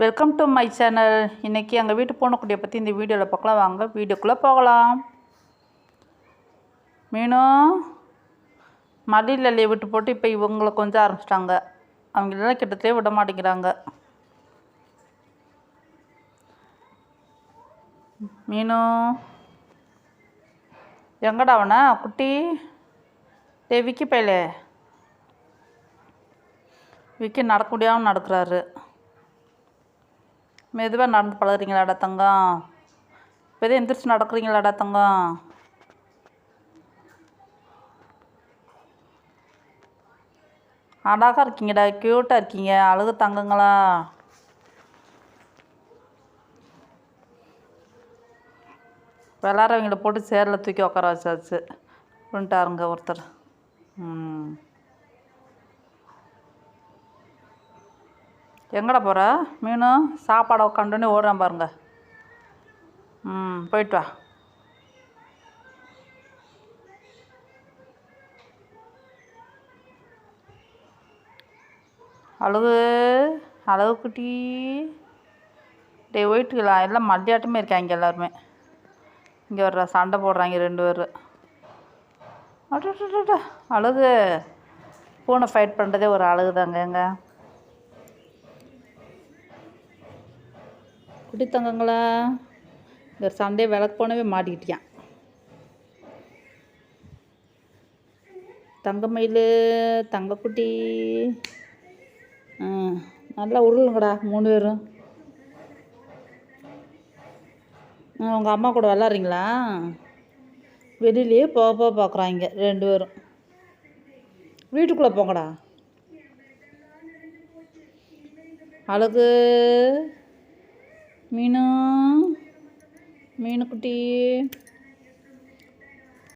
Welcome to my channel இன்றைக்கி எங்கள் வீட்டு பூனைக்குட்டியை பற்றி இந்த வீடியோவில் பார்க்கலாம். வாங்க வீடியோக்குள்ளே போகலாம். மீனும் மடியில் லீவ் விட்டு போட்டு இப்போ இவங்களை கொஞ்சம் ஆரம்பிச்சிட்டாங்க. அவங்களெல்லாம் கிட்டத்தே விட மாட்டேங்கிறாங்க. மீனும் எங்கடா அவனா? குட்டி டே விக்கி பையலே. விக்கி நடக்க முடியாமல் நடக்கிறாரு. மெதுவாக நடந்து பழகிறீங்களாடா தங்கம். இப்போதே எந்திரிச்சு நடக்கிறீங்களாடா தங்கம். அழகாக இருக்கீங்கடா க்யூட்டாக இருக்கீங்க அழகு தங்கங்களா. விளாட்றவங்கள போட்டு சேரில் தூக்கி உட்கார வச்சாச்சு. வந்துட்டாருங்க ஒருத்தர். ம். எங்கடா போகிற மீனும் சாப்பாடை உட்காண்டோன்னே ஓடுறான் பாருங்க. ம் போயிட்டு வா. அழகு அழகு குட்டி. டே ஒயிட்டுங்களா எல்லாம் மல்லியாட்டமே இருக்காங்க எல்லாருமே. இங்கே வர்ற சண்டை போடுறாங்க ரெண்டு பேர். அடடடட அழகு. பூனை ஃபைட் பண்ணுறதே ஒரு அழகு தாங்க எங்கள் குட்டி தங்கங்களா இந்த சண்டே விளக்கு போனவே மாட்டிக்கிட்டியான் தங்கமயில் தங்கக்குட்டி ஆ நல்லா உருளுங்கடா மூணு பேரும். உங்கள் அம்மா கூட விளாட்றீங்களா? வெளியிலேயே போக போக பார்க்குறாங்க ரெண்டு பேரும். வீட்டுக்குள்ளே போங்கடா. அழகு. மீனு மீனுக்குட்டி